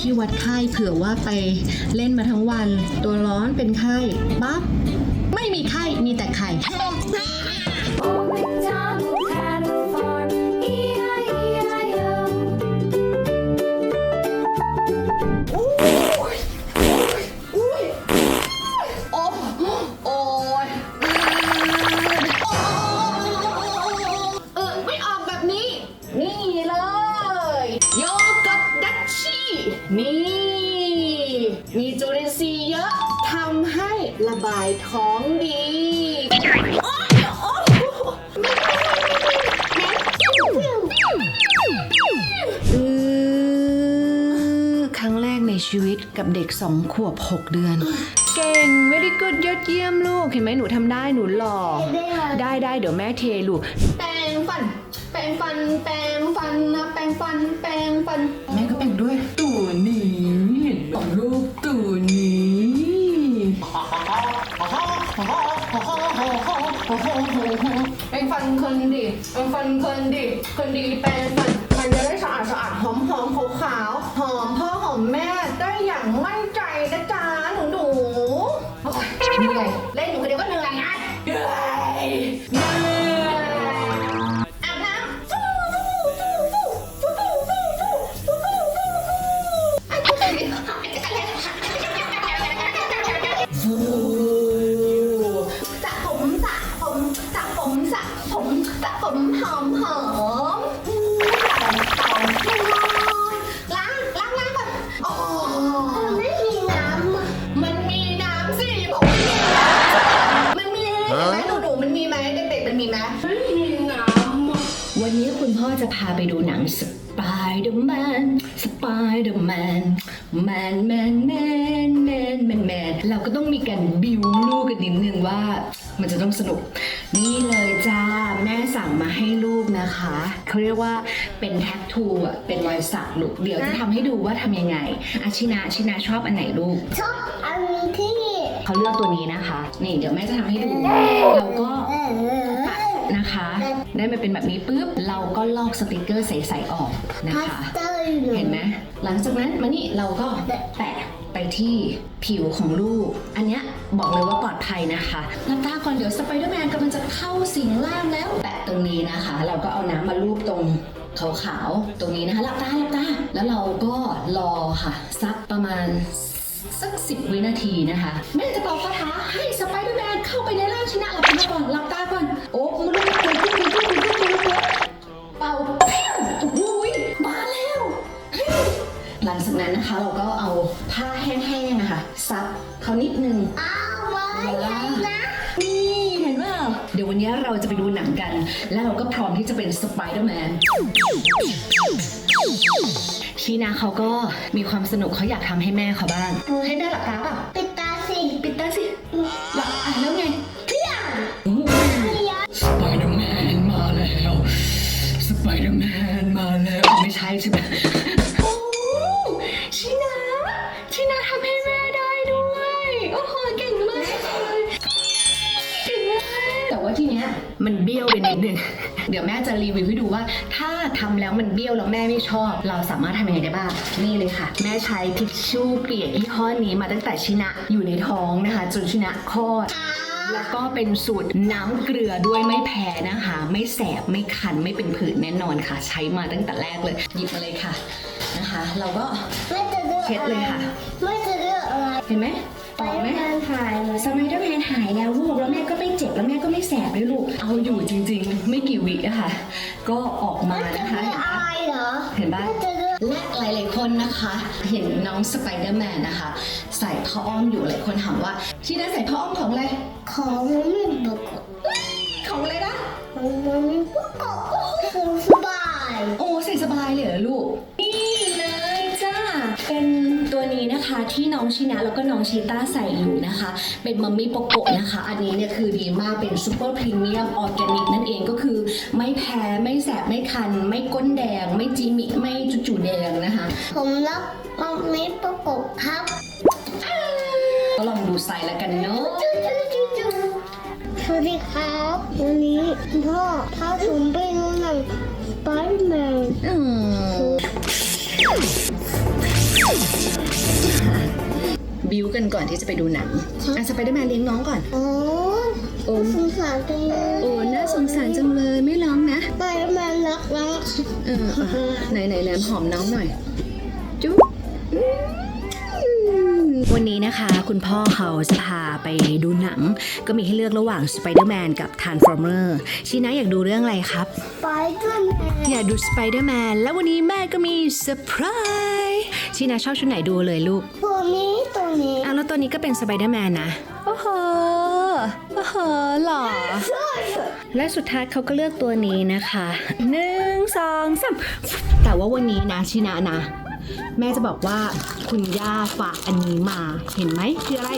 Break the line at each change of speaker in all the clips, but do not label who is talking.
ที่วัดไข้เผื่อว่าไปเล่นมาทั้งวัน ตัวร้อนเป็นไข้ปั๊บไม่มีไข้มีแต่ไข่ ในชีวิตกับเด็กสองขวบ 6 เดือน เก่ง very good ยอดเยี่ยมลูก เห็นไหมหนูทำได้หนูหล่อ ได้ได้เดี๋ยวแม่เทลูก แปรงฟัน แปรงฟัน แปรงฟันนะ แปรงฟัน แปรงฟัน แม่ก็แปรงด้วย ตัวนี้เห็นของลูกตัวนี้แปรงฟันคนดีแปรงฟันคนดีคนดีแปรงฟัน มันจะได้สะอาดสะอาดหอมหอมขาวขาวหอมพ่อหอมแม่ you. มันจะ
ต้องสนุก นี่เลยจ้า แม่สั่งมาให้ลูกนะคะเขาเรียกว่าเป็นแท็กทูอะเป็นรอยสักลูก เดี๋ยวจะทำให้ดูว่าทำยังไงอาชินาชินาชอบอันไหนลูก
ชอบอันที่
เขาเลือกตัวนี้นะคะ นี่เดี๋ยวแม่จะทำให้ดู เราก็ตัดนะคะ ได้มาเป็นแบบนี้ปุ๊บ เราก็ลอกสติกเกอร์ใสๆออกนะคะ
เตอร์อยู่
เห็นไหมหลังจากนั้นมานี่เราก็แปะไปที่ผิวของลูก อันเนี้ย บอกเลยว่าปลอดภัยนะคะลับตาก่อนเดี๋ยวสไปเดอร์แมนกำลังจะเข้าสิงร่างแล้วแปะตรงนี้นะคะ เราก็เอาน้ำมาลูบตรงขาวๆตรงนี้นะคะหลับตาหลับตาแล้วเราก็รอค่ะ สักประมาณสักสิบวินาทีนะคะแม่จะเป่าคาถาให้สไปเดอร์แมนเข้าไปในร่างชนะหลับตาก่อนหลับตาก่อนโอ้มันต้องเกิดขึ้นเกิดขึ้นเกิดขึ้นขึ้นเป่าเพี้ยงโอ้โหยมาแล้วเฮ้ยหลังจากนั้นนะคะเราก็เอาผ้าแห้งๆนะคะซับเขานิดนึง
อ้า ว่า
เดี๋ยววันนี้เราจะไปดูหนังกัน แล้วเราก็พร้อมที่จะเป็นสไปเดอร์แมนชีนาเขาก็มีความสนุกเขาอยากทำให้แม่เขาบ้าง ให้แม่หลับตาเปล่า
ปิด
มันเบี้ยวไปนิดนึง เดี๋ยวแม่จะรีวิวให้ดูว่า ถ้าทำแล้วมันเบี้ยวแล้วแม่ไม่ชอบ เราสามารถทำยังไงได้บ้าง นี่เลยค่ะ แม่ใช้ทิชชู่เปียกยี่ห้อนี้มาตั้งแต่ชินะอยู่ในท้องนะคะ จนชินะคลอดแล้วก็เป็นสูตรน้ำเกลือด้วยไม่แพ้นะคะ ไม่แสบไม่คันไม่เป็นผื่นแน่นอนค่ะ ใช้มาตั้งแต่แรกเลย หยิบมาเลยค่ะนะคะ เราก็
ไม่จะเลือก
เช็ดเลยค่ะ
ไม่จะเลือกอะไร
เห็นไหมออกไหม
ไปงานถ่ายเลย
สไปเดอร์แมนหายแล้วลูกแล้วแม่ก็ไม่เจ็บแล้วแม่ก็ไม่ แสบด้วยลูก เอาอยู่จริงๆ ไม่กี่วิอะค่ะ ก็ออกมา
ไม่จะ
นะคะ
เลือกอะไรเหรอ
เห็นปะ
ไม่จะเลือก
และหลายๆคนนะคะ เห็นน้องสไปเดอร์แมนนะคะ ใส่ผ้าอ้อมอยู่หลายคนถามว่าชีน่าใส่ผ้าอ้อมของอะไร
ของมันไม่ปกติ
ของอะไรนะ
ของมันไม่ปกติคือสบาย
โอ้ใส่สบายเลยเหรอลูก นี้นะคะที่น้องชินะแล้วก็น้องชีต้าใส่อยู่นะคะ เป็นมัมมี่โปโกะนะคะ อันนี้เนี่ยคือดีมากเป็นซูเปอร์พรีเมียมออร์แกนิกนั่นเองก็คือ ไม่แพ้ไม่แสบไม่คัน ไม่ก้นแดง ไม่จีมิไม่จุจุแดงนะคะ
ผมรับมันไม่ปกติครับ
ก็ลองดูใส่แล้วกันเนาะ
จุ๊จุ๊จุ๊จุ๊สวัสดีครับวันนี้คุณพ่อพาผมไปดูหนังสไปเดอร์แมน
อืม บิวกันก่อนที่จะไปดูหนังอะสไปเดอร์แมนเลี้ยงน้องก่อน
โอ้
โอ้
สงสารจังเลย
โอ้น่าสงสารจังเลยไม่ร้องนะ
ไปแล้วมันรักรัก
เอออะไหนไหนแหลมหอมน้องหน่อย จุ๊บวันนี้นะคะคุณพ่อเขาจะพาไปดูหนัง ก็มีให้เลือกระหว่าง Spider-Man กับ Transformer ชีนะอยากดูเรื่องอะไรครับ
ไปด้วยแม่
อยากดู Spider-Man แล้ววันนี้แม่ก็มีเซอร์ไพรส์ ชีนะชอบชุดไหนดูเลยลูก
ตัวนี้ตัวนี้
อะแล้วตัวนี้ก็เป็น Spider-Man นะ โอ้โห โอ้โหหล่อ และสุดท้ายเขาก็เลือกตัวนี้นะคะหนึ่งสองสามแต่ว่าวันนี้นะชินะนะ แม่จะบอกว่าคุณย่าฝากอันนี้มา เห็นไหมคืออะไร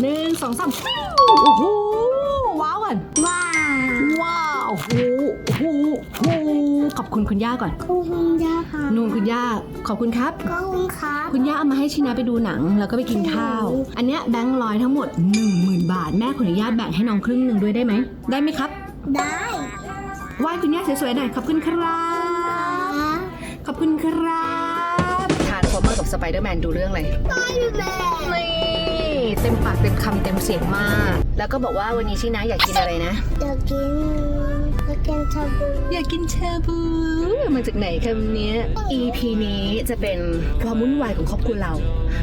หนึ่งสองสามโอ้โห คุณคุณย่าก่อน
ขอบคุณย่าค่ะ
นูนคุณย่า ขอบคุณครับ
ขอบคุณครับ
คุณย่าเอามาให้ชินะไปดูหนัง แล้วก็ไปกินข้าว อันเนี้ยแบงค์ร้อยทั้งหมด 10,000 บาท แม่ขออนุญาตแบ่งให้น้องครึ่งหนึ่งด้วยได้ไหม ได้ไหมครับ
ได้
ไหว้คุณย่าสวยๆหน่อย ขอบคุณครับ ขอบคุณครับทานฟอร์เมอร์กับสไปเดอร์แมนดูเรื่องอะไร
ไปด้วยแม่
นี่เต็มปากเต็มคำเต็มเสียงมาก แล้วก็บอกว่าวันนี้ชินะอยากกินอะไรนะ
อยากกิน อยากกินชาบู
อยากกินชาบู มาจากไหนคำเนี้ย EP นี้จะเป็นความวุ่นวายของครอบครัวเรา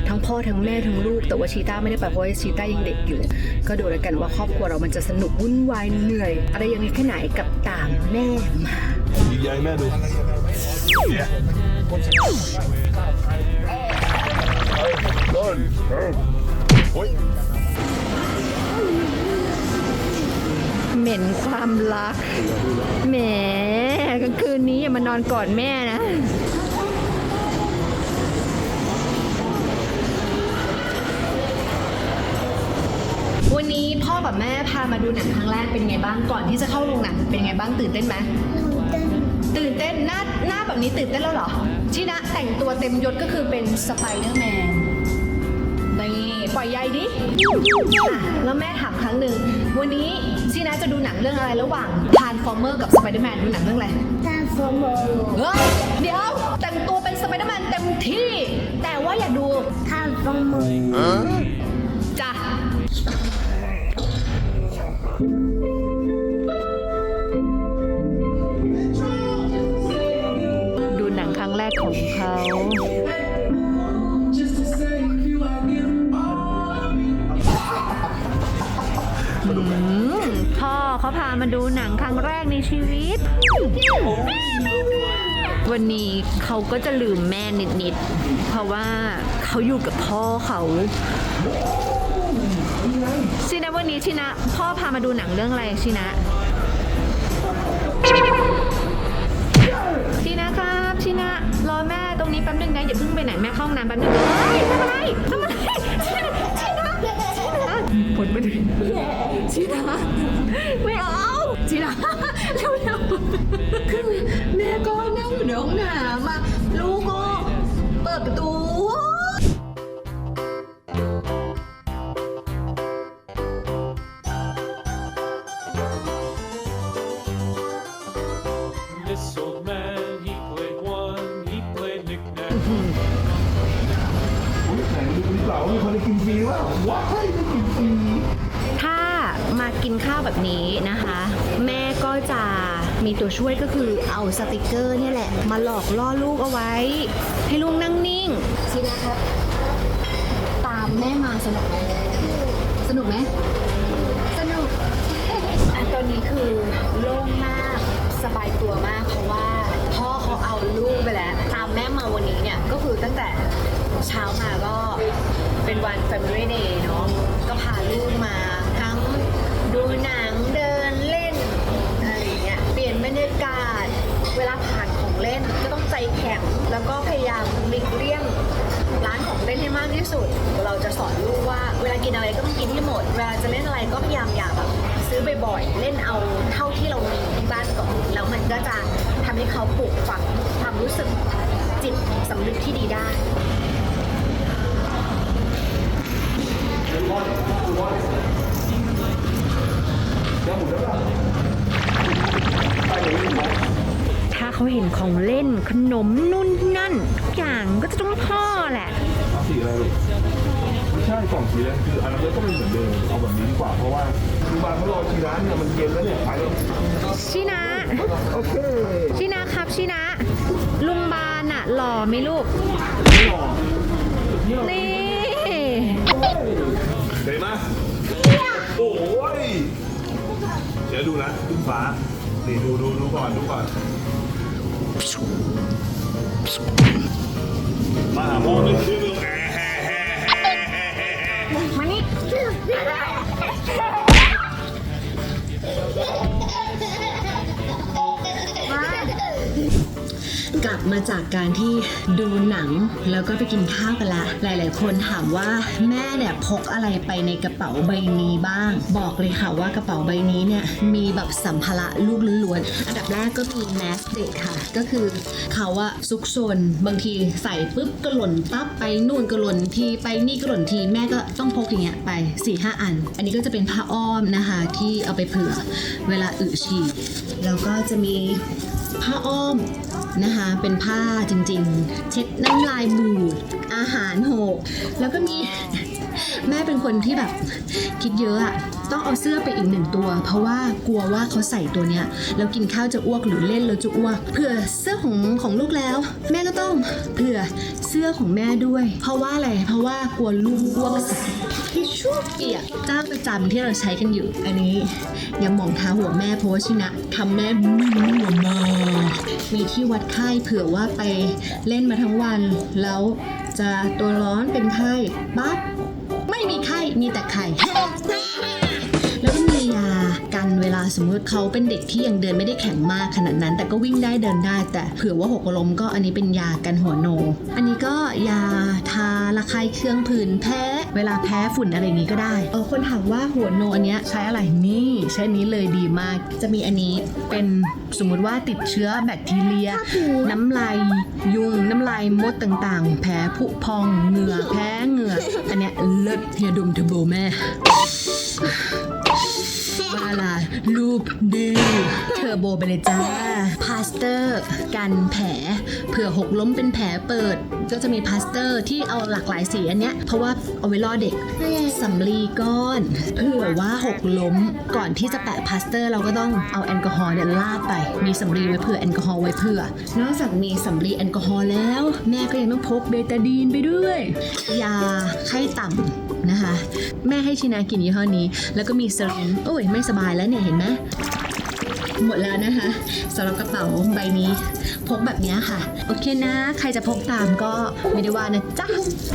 ทั้งพ่อทั้งแม่ทั้งลูก แต่ว่าชีต้าไม่ได้ไปเพราะว่าชีต้ายังเด็กอยู่ ก็ดูแล้วกันว่าครอบครัวเรามันจะสนุกวุ่นวายเหนื่อย อะไรยังไงแค่ไหนกับตามแม่มา
ยิงใหญ่แม่ดูเนี่ยต้นโอ้ย
เหม็นความรักแหมกลางคืนนี้อย่ามานอนกอดแม่นะวันนี้พ่อกับแม่พามาดูหนังครั้งแรกเป็นไงบ้างก่อนที่จะเข้าโรงหนังเป็นไงบ้างตื่นเต้นไหม
เต้น
ตื่นเต้นหน้าหน้าแบบนี้ตื่นเต้นแล้วเหรอชินะแต่งตัวเต็มยศก็คือเป็นสไปเดอร์แมนนี่ปล่อยใยดิแล้วแม่ รั้งหนึ่ง วันนี้ชินะจะดูหนังเรื่องอะไรระหว่าง Transformer กับ Spider-Man ดูหนังเรื่องอะไร
ตาฟอร์มอ
เฮ้ยเดี๋ยวแต่งตัวเป็น Spider-Man เต็มที่ แต่ว่าอยากดู
ตาฟอร์มอ
จ้ะดูามาดูหนังครั้งแรกในชีวิต วันนี้เขาก็จะลืมแม่นิดๆ เพราะว่าเขาอยู่กับพ่อเขาชินะวันนี้ชินะ พ่อพามาดูหนังเรื่องอะไรชินะชินะครับชินะ รอแม่ตรงนี้แป๊บนึงนะอย่าเพิ่งไปไหนแม่เข้าห้องน้ำแป๊บนึงเฮ้ยทำอะไรทำอะไร ผลไม่ดีชีนาไม่เอาชีนาเร็วเร็วๆคือ มีตั
ว
ช่วยก็คือเอาสติกเกอร์เนี่ยแหละ มาหลอกล่อลูกเอาไว้ ให้ลูกนั่งนิ่งสินะครับ ตามแม่มาสนุกไหมสนุกไหมสนุกอันตอนนี้คือโล่งมากสบายตัวมากเพราะว่าพ่อเขาเอาลูกไปแล้ว ตามแม่มาวันนี้เนี่ยก็คือตั้งแต่เช้ามาก็เป็นวัน Family Day เนาะก็พาลูกมาทั้งดูหนัง ที่สุดเราจะสอนลูกว่าเวลากินอะไรก็ต้องกินให้หมด เวลาจะเล่นอะไรก็พยายามอย่าแบบซื้อบ่อยๆเล่นเอาเท่าที่เรามีที่บ้านก่อนแล้วมันก็จะทำให้เขาปลูกฝังความรู้สึกจิตสำนึกที่ดีได้ถ้าเขาเห็นของเล่นขนมนู่นนั่นทุกอย่างก็จะต้องพ่อแหละ
สีอะไรลูกไม่ใช่กล่องสีอะไรคืออันนั้นก็ไม่เหมือนเดิมเอาแบบนี้ดีกว่าเพราะว่าคือบางเขารอทีร้านเนี่ยมันเย็นแล้วเนี่ยไปแล้ว
ชินะ
โอเค
ชินะครับชินะ ลุงบานอะหล่อไหมลูก
ไม่หรอก
นี่
เห็นไหมโอ้ยเดี๋ยวดูนะขึ้นฟ้านี่ดูดูดูก่อนดูก่อนมาหาโมนึงชื่อ
กลับมาจากการที่ดูหนังแล้วก็ไปกินข้าวกันละ หลาย ๆ คนถามว่าแม่เนี่ยพกอะไรไปในกระเป๋าใบนี้บ้าง บอกเลยค่ะว่ากระเป๋าใบนี้เนี่ยมีแบบสัมภาระลูกล้วนๆอันดับแรกก็มีแมสเด็กค่ะ ก็คือเขาอะซุกซนบางทีใส่ปุ๊บก็หล่นปั๊บไปนู่นก็หล่นทีไปนี่ก็หล่นทีแม่ก็ต้องพกอย่างเงี้ยไป4ี่ห้าอัน อันนี้ก็จะเป็นผ้าอ้อมนะคะที่เอาไปเผื่อเวลาอึฉี่แล้วก็จะมีผ้าอ้อม นะคะ เป็นผ้าจริงๆ เช็ดน้ำลายบูด อาหารหก แล้วก็มีแม่เป็นคนที่แบบคิดเยอะอะต้องเอาเสื้อไปอีกหนึ่งตัว เพราะว่ากลัวว่าเขาใส่ตัวเนี้ยแล้วกินข้าวจะอ้วกหรือเล่นแล้วจะอ้วกเผื่อเสื้อของของลูกแล้ว แม่ก็ต้องเผื่อเสื้อของแม่ด้วย เพราะว่าอะไรเพราะว่ากลัวลูกอ้วกใส่ ชชู่เปียกเจ้าประจำที่เราใช้กันอยู่ อันนี้ยังมองท้าหัวแม่เพราะว่าชินะทำแม่มึนหัวมามีที่วัดไข้เผื่อว่าไปเล่นมาทั้งวัน แล้วจะตัวร้อนเป็นไข้ปั๊บไม่มีไข้มีแต่ไข่ เวลาสมมติเขาเป็นเด็กที่ยังเดินไม่ได้แข็งมากขนาดนั้น แต่ก็วิ่งได้เดินได้ แต่เผื่อว่าหกล้มก็อันนี้เป็นยากันหัวโน อันนี้ก็ยาทาระคายเคืองผื่นแพ้ เวลาแพ้ฝุ่นอะไรอย่างนี้ก็ได้เออคนถามว่าหัวโนอันเนี้ยใช้อะไรนี่ใช้นนี้เลยดีมาก จะมีอันนี้เป็นสมมุติว่าติดเชื้อแบคทีเรีย น้ำลายยุงน้ำลายมดต่างๆ แผลผุพองเหงื่อแพ้เหงื่ออันเนี้ยเลิศเฮียดมเทอร์โบแม่ มาลารูปดื้อเทอร์โบไปเลยจ้า พาสเตอร์กันแผลเผื่อหกล้มเป็นแผลเปิด ก็จะมีพาสเตอร์ที่เอาหลากหลายสีอันเนี้ยเพราะว่าเอาไว้ล่อเด็กสำลีก้อนเผื่อว่าหกล้มก่อนที่จะแปะพาสเตอร์เราก็ต้องเอาแอลกอฮอล์เนี่ยลาดไป มีสำลีไว้เผื่อแอลกอฮอล์ไว้เผื่อ นอกจากมีสำลีแอลกอฮอล์แล้ว แม่ก็ยังต้องพกเบตาดีนไปด้วย ยาไข้ต่ำนะคะ แม่ให้ชินากินยี่ห้อนี้ แล้วก็มีเสริมโอ้ย ไม่สบายแล้วเนี่ย เห็นไหม หมดแล้วนะคะสำหรับกระเป๋าใบนี้ พกแบบนี้ค่ะ โอเคนะ ใครจะพกตามก็ไม่ได้ว่านะจ๊ะ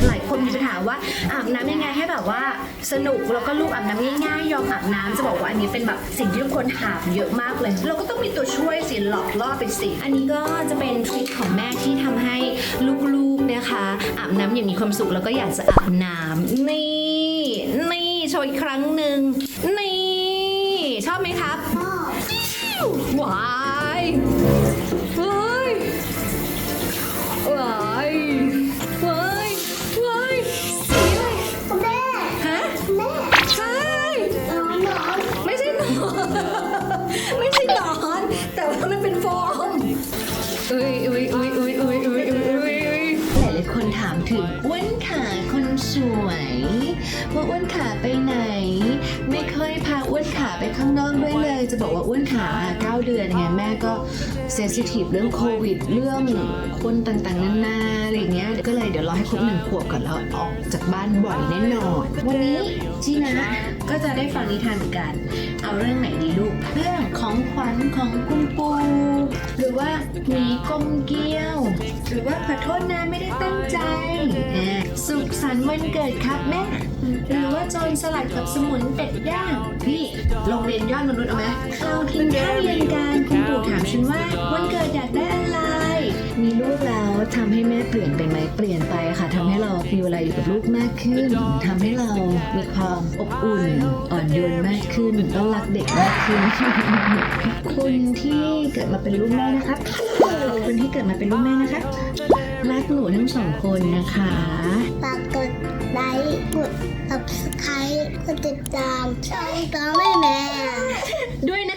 หลายคนมีจะถามว่าอาบน้ำยังไงให้แบบว่าสนุกแล้วก็ลูกอาบน้ำง่ายๆยอมอาบน้ำจะบอกว่าอันนี้เป็นแบบสิ่งที่ทุกคนถามเยอะมากเลย เราก็ต้องมีตัวช่วยสิหลอกล่อไปสิอันนี้ก็จะเป็นทริคของแม่ที่ทำให้ลูกๆนะคะอาบน้ำอย่างมีความสุขแล้วก็อยากจะอาบน้ำนี่นี่โชว์อีกครั้งหนึ่ง เป็นฟองอุ้ยอุ้ยอุ้ยอุ้ยอุ้ยอุ้ยอุ้ยอุ้ยอุ้ยหลายๆคนถามถึงอ้วนขาคนสวยว่าอ้วนขาไปไหน ไม่เคยพาอ้วนขาไปข้างนอกด้วยเลย จะบอกว่าอ้วนขา9เดือนไงแม่ก็เซนซิทีฟเรื่องโควิด เรื่องคนต่างๆนานาอะไรเงี้ยก็เลยเดี๋ยวรอให้ครบหนึ่งขวบก่อนแล้วออกจากบ้านบ่อยแน่นอนวันนี้จีนะ ก็จะได้ฟังนิทานเหมือนกัน เอาเรื่องไหนดีลูก เรื่องของขวัญของคุณปูหรือว่าหมีกลมเกลียว หรือว่าขอโทษนะไม่ได้ตั้งใจ สุขสันต์วันเกิดครับแม่ หรือว่าโจรสลัดกับสมุนเป็ดย่างพี่โรงเรียนยอดมนุษย์เอาไหมเรากินข้าวเย็นกันคุณปู่ถามฉันว่า วันเกิดอยากได้อะไร มีลูกแล้วทำให้แม่เปลี่ยนไปไหมเปลี่ยนไปค่ะทำให้เรามีเวลาอยู่กับลูกมากขึ้นทำให้เรามีความอบอุ่นอ่อนโยนมากขึ้นต้องรักเด็กมากขึ้นคุณที่เกิดมาเป็นลูกแม่นะครับคุณที่เกิดมาเป็นลูกแม่นะครับรักหนูทั้งสองคนนะคะ
ฝากกดไลค์กด subscribe กดติดตามช่องตัวแม่แม่
ด้วยนะ